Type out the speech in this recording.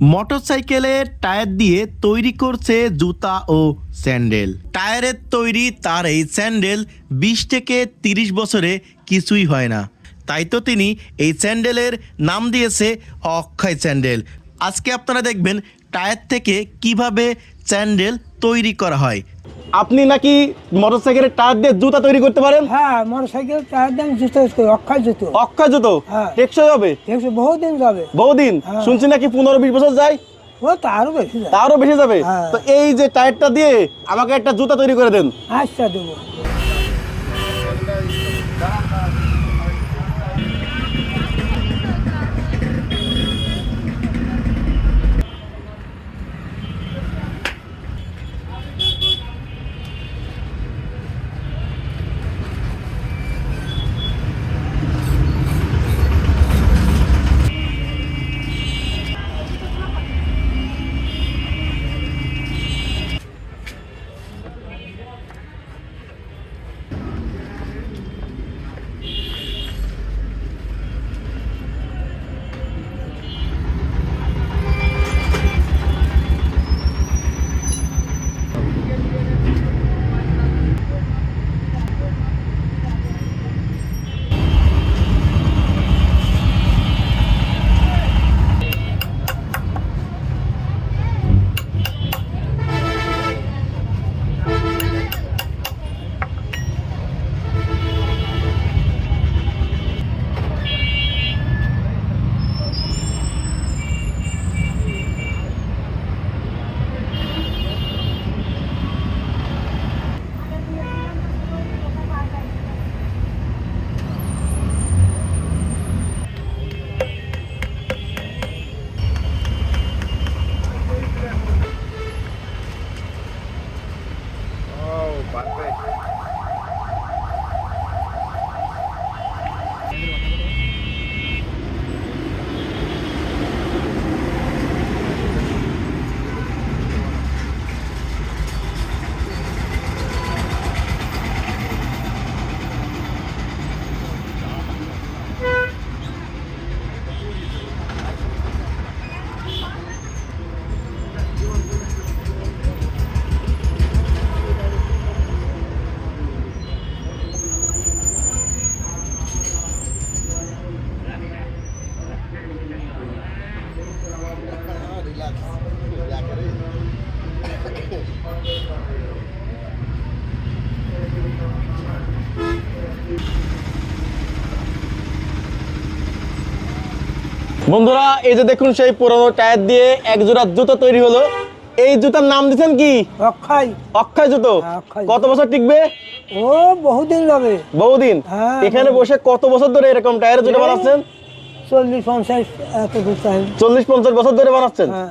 মোটরসাইকেলের টায়ার দিয়ে তৈরি করছে জুতা ও স্যান্ডেল। টায়ারের তৈরি তার এই স্যান্ডেল বিশ থেকে তিরিশ বছরে কিছুই হয় না। তাই তো তিনি এই স্যান্ডেলের নাম দিয়েছে অক্ষয় স্যান্ডেল। আজকে আপনারা দেখবেন টায়ার থেকে কীভাবে স্যান্ডেল তৈরি করা হয়। আপনি নাকি মোটরসাইকেলের টায়ার দিয়ে জুতা তৈরি করতে পারেন? হ্যাঁ মোটরসাইকেল টায়ার দিয়ে জুতা ইউজ করি অক্ষয় জুতো। অক্ষয় জুতো? হ্যাঁ। টেকসই হবে? টেকসই বহুদিন যাবে। বহুদিন? হ্যাঁ। শুনছি নাকি পনেরো বিশ বছর যায়? ও তো বেশি তারও বেশি যাবে? হ্যাঁ। তো এই যে টায়ারটা দিয়ে আমাকে একটা জুতা তৈরি করে দেন। আচ্ছা দেবো। বন্ধুরা এই যে দেখুন সেই পুরনো টায়ার দিয়ে এক জোড়া জুতো তৈরি হলো। এই জুতার নাম দিচ্ছেন কি? অক্ষয়। অক্ষয় জুতো। হ্যাঁ, কত বছর টিকবে? ও বহুত দিন যাবে বহুদিন। হ্যাঁ, এখানে বসে কত বছর ধরে এরকম টায়ারের জুতো বানাচ্ছেন? চল্লিশ পঞ্চাশ চল্লিশ পঞ্চাশ বছর ধরে বানাচ্ছেন? হ্যাঁ।